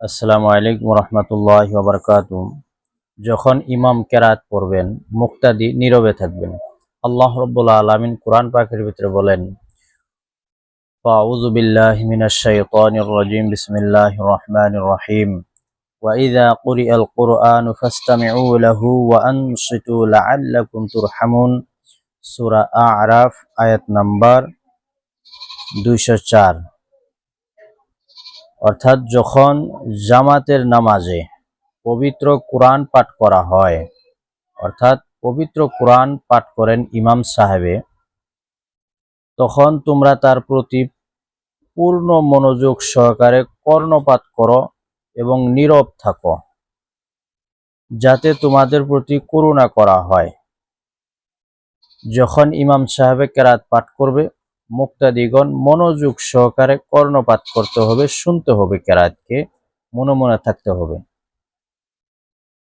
আসসালামু আলাইকুম রহমতুল্লাহ বারকাত যখন ইমাম কেরাত পড়বেন মুক্তাদি নীরবে থাকবেন আল্লাহ রব্বুল্লা আলমিন কোরআন পাকের ভিতরে বলেন ফাউযু বিল্লাহি মিনাশ শাইতানির রাজিম বিসমিল্লাহির রহমানির রহিম وإذا قرئ القرآن فاستمعوا له وأنصتوا لعلكم ترحمون সূরা আরাফ আয়াত নাম্বার 204 অর্থাৎ যখন জামাতের নামাজে পবিত্র কোরআন পাঠ করা হয়, অর্থাৎ পবিত্র কোরআন পাঠ করেন ইমাম সাহেবে, তখন তোমরা তার প্রতি পূর্ণ মনোযোগ সহকারে কর্ণপাত করো এবং নীরব থাকো, যাতে তোমাদের প্রতি করুণা করা হয়। যখন ইমাম সাহেবে কেরাত পাঠ করবে মুক্তাদিগণ মনোযোগ সহকারে কর্ণপাত করতে হবে শুনতে হবে কেরাতকে মনে মনে থাকতে হবে।